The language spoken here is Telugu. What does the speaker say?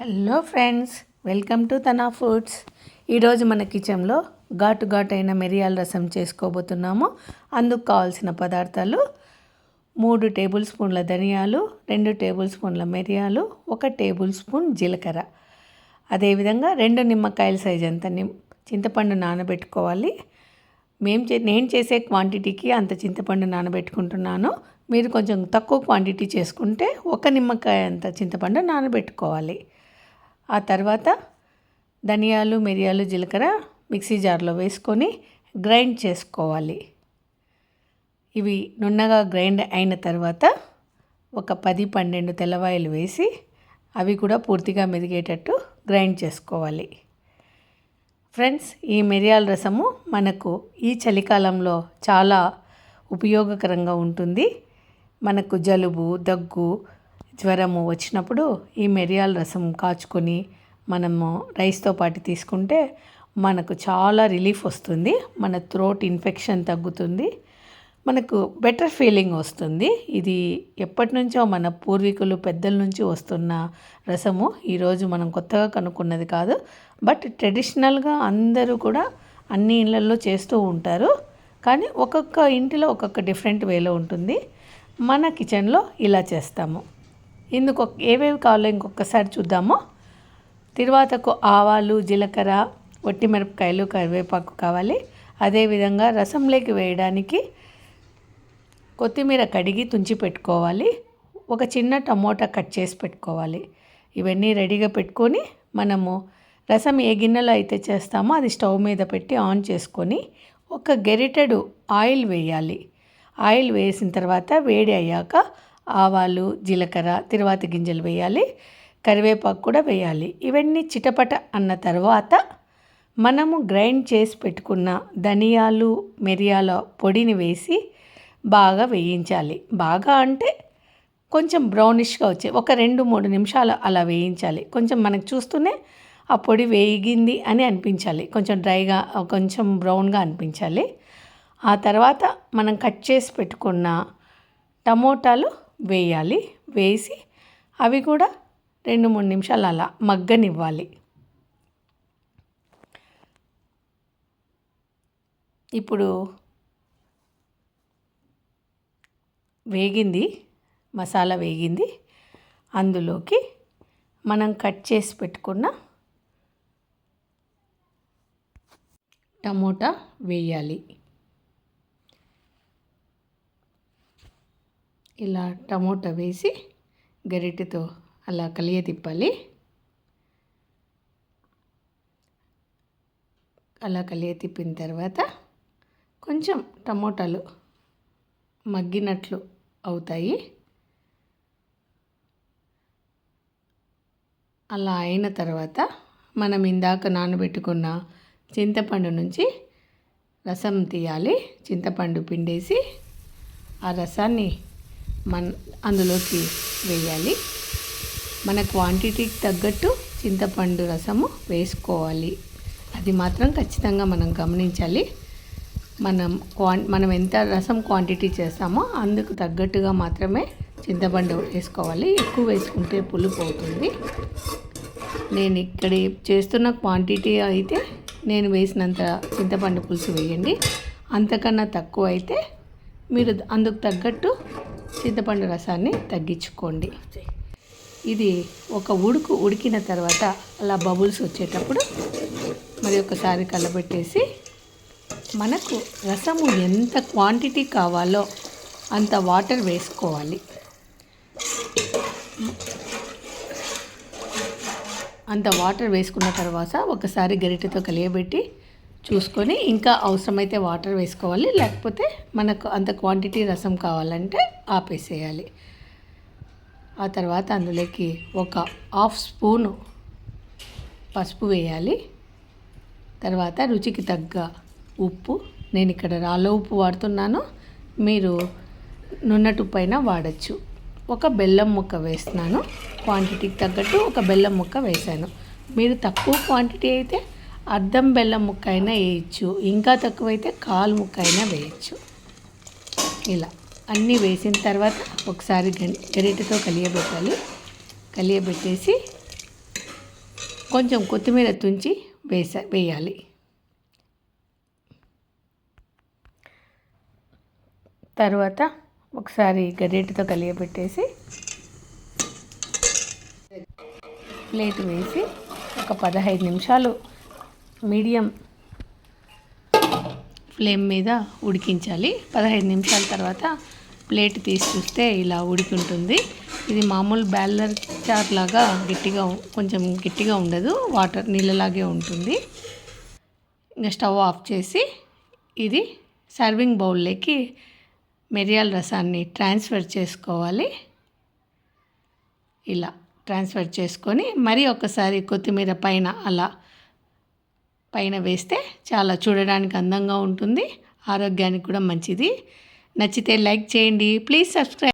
Hello friends welcome to Tana foods. ఈరోజు మన కిచెన్లో ఘాటు ఘాటు అయిన మిరియాల రసం చేసుకోబోతున్నాము. అందుకు కావాల్సిన పదార్థాలు మూడు టేబుల్ స్పూన్ల ధనియాలు రెండు టేబుల్ స్పూన్ల మిరియాలు ఒక టేబుల్ స్పూన్ జీలకర్ర. అదేవిధంగా రెండు నిమ్మకాయల సైజ్ అంత నిమ్ చింతపండు నానబెట్టుకోవాలి. మేము చే నేను చేసే క్వాంటిటీకి అంత చింతపండు నానబెట్టుకుంటున్నాను. మీరు కొంచెం తక్కువ క్వాంటిటీ చేసుకుంటే ఒక నిమ్మకాయ అంత చింతపండు నానబెట్టుకోవాలి. ఆ తర్వాత ధనియాలు మిరియాలు జీలకర్ర మిక్సీ జార్లో వేసుకొని గ్రైండ్ చేసుకోవాలి. ఇవి నున్నగా గ్రైండ్ అయిన తర్వాత ఒక పది పన్నెండు తెల్లవాయలు వేసి అవి కూడా పూర్తిగా మెదిగేటట్టు గ్రైండ్ చేసుకోవాలి. ఫ్రెండ్స్ ఈ మిరియాల రసము మనకు ఈ చలికాలంలో చాలా ఉపయోగకరంగా ఉంటుంది. మనకు జలుబు దగ్గు జ్వరము వచ్చినప్పుడు ఈ మిరియాల రసం కాచుకొని మనము రైస్తో పాటు తీసుకుంటే మనకు చాలా రిలీఫ్ వస్తుంది. మన థ్రోట్ ఇన్ఫెక్షన్ తగ్గుతుంది. మనకు బెటర్ ఫీలింగ్ వస్తుంది. ఇది ఎప్పటి నుంచో మన పూర్వీకులు పెద్దల నుంచి వస్తున్న రసము. ఈరోజు మనం కొత్తగా కనుక్కున్నది కాదు. బట్ ట్రెడిషనల్గా అందరూ కూడా అన్ని ఇళ్ళల్లో చేస్తూ ఉంటారు. కానీ ఒక్కొక్క ఇంటిలో ఒక్కొక్క డిఫరెంట్ వేలో ఉంటుంది. మన కిచెన్లో ఇలా చేస్తాము. ఇందుకు ఏవేవి కావాలో ఇంకొకసారి చూద్దాము. తిరువాతకు ఆవాలు జీలకర్ర వట్టి మిరపకాయలు కరివేపాకు కావాలి. అదేవిధంగా రసంలోకి వేయడానికి కొత్తిమీర కడిగి తుంచి పెట్టుకోవాలి. ఒక చిన్న టమోటా కట్ చేసి పెట్టుకోవాలి. ఇవన్నీ రెడీగా పెట్టుకొని మనము రసం ఏ గిన్నెలో అయితే చేస్తామో అది స్టవ్ మీద పెట్టి ఆన్ చేసుకొని ఒక గెరిటెడు ఆయిల్ వేయాలి. ఆయిల్ వేసిన తర్వాత వేడి అయ్యాక ఆవాలు జీలకర్ర తిరువాత గింజలు వేయాలి. కరివేపాకు కూడా వేయాలి. ఇవన్నీ చిటపట అన్న తర్వాత మనము గ్రైండ్ చేసి పెట్టుకున్న ధనియాలు మిరియాల పొడిని వేసి బాగా వేయించాలి. బాగా అంటే కొంచెం బ్రౌనిష్గా వచ్చే ఒక రెండు మూడు నిమిషాలు అలా వేయించాలి. కొంచెం మనకు చూస్తూనే ఆ పొడి వేగింది అని అనిపించాలి. కొంచెం డ్రైగా కొంచెం బ్రౌన్గా అనిపించాలి. ఆ తర్వాత మనం కట్ చేసి పెట్టుకున్న టమోటాలు వేయాలి వేసి అవి కూడా రెండు మూడు నిమిషాలు అలా మగ్గనివ్వాలి. ఇప్పుడు వేగింది మసాలా వేగింది. అందులోకి మనం కట్ చేసి పెట్టుకున్న టమోటా వేయాలి. ఇలా టమోటా వేసి గరిటెతో అలా కలియ తిప్పాలి. అలా కలియ తిప్పిన తర్వాత కొంచెం టమోటాలు మగ్గినట్లు అవుతాయి. అలా అయిన తర్వాత మనం ఇందాక నానబెట్టుకున్న చింతపండు నుంచి రసం తీయాలి. చింతపండు పిండేసి ఆ రసాన్ని మన అందులోకి వేయాలి. మన క్వాంటిటీకి తగ్గట్టు చింతపండు రసము వేసుకోవాలి. అది మాత్రం ఖచ్చితంగా మనం గమనించాలి. మనం క్వా మనం ఎంత రసం క్వాంటిటీ చేస్తామో అందుకు తగ్గట్టుగా మాత్రమే చింతపండు వేసుకోవాలి. ఎక్కువ వేసుకుంటే పులుపు అవుతుంది నేను ఇక్కడ చేస్తున్న క్వాంటిటీ అయితే నేను వేసినంత చింతపండు పులుసు వేయండి. అంతకన్నా తక్కువ అయితే మీరు అందుకు తగ్గట్టు చింతపండు రసాన్ని తగ్గించుకోండి. ఇది ఒక ఉడుకు ఉడికిన తర్వాత అలా బబుల్స్ వచ్చేటప్పుడు మరి ఒకసారి కలబెట్టేసి మనకు రసము ఎంత క్వాంటిటీ కావాలో అంత వాటర్ వేసుకోవాలి. అంత వాటర్ వేసుకున్న తర్వాత ఒకసారి గరిటెతో కలియబెట్టి చూసుకొని ఇంకా అవసరమైతే వాటర్ వేసుకోవాలి లేకపోతే మనకు అంత క్వాంటిటీ రసం కావాలంటే ఆపేసేయాలి. ఆ తర్వాత అందులోకి ఒక హాఫ్ స్పూను పసుపు వేయాలి. తర్వాత రుచికి తగ్గ ఉప్పు. నేను ఇక్కడ రాళ్ళ ఉప్పు వాడుతున్నాను. మీరు నున్నట్టు పైన వాడచ్చు. ఒక బెల్లం ముక్క వేస్తున్నాను. క్వాంటిటీకి తగ్గట్టు ఒక బెల్లం ముక్క వేసాను మీరు తక్కువ క్వాంటిటీ అయితే అర్ధం బెల్లం ముక్క అయినా వేయచ్చు. ఇంకా తక్కువైతే కాలు ముక్క అయినా వేయచ్చు. ఇలా. అన్నీ వేసిన తర్వాత ఒకసారి గరిటతో కలియబెట్టాలి. కలియబెట్టేసి కొంచెం కొత్తిమీర తుంచి వేస వేయాలి. తర్వాత ఒకసారి గరిటతో కలియబెట్టేసి ప్లేట్ వేసి ఒక పదహైదు నిమిషాలు మీడియం ఫ్లేమ్ మీద ఉడికించాలి. పదహైదు నిమిషాల తర్వాత ప్లేట్ తీసి చూస్తే ఇలా ఉడికి ఉంటుంది ఇది మామూలు బ్యాలర్ చాట్ లాగా గట్టిగా కొంచెం గట్టిగా ఉండదు. వాటర్ నీళ్ళలాగే ఉంటుంది. ఇంకా స్టవ్ ఆఫ్ చేసి ఇది సర్వింగ్ బౌల్లోకి మిరియాల రసాన్ని ట్రాన్స్ఫర్ చేసుకోవాలి. ఇలా ట్రాన్స్ఫర్ చేసుకొని మరి ఒకసారి కొత్తిమీర పైన అలా పైన వేస్తే చాలా చూడడానికి అందంగా ఉంటుంది. ఆరోగ్యానికి కూడా మంచిది. నచ్చితే లైక్ చేయండి. Please subscribe